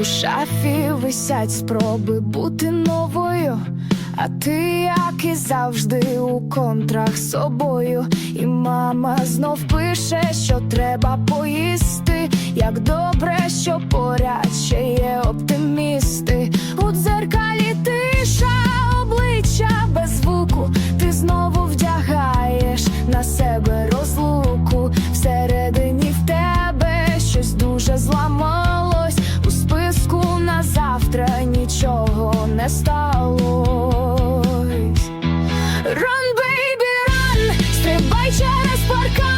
У шафі висять спроби бути новою. А ти, як і завжди, у контрах з собою. І мама знов пише, що треба поїсти. Як добре, не сталось. Run, baby, run, стрибай через паркан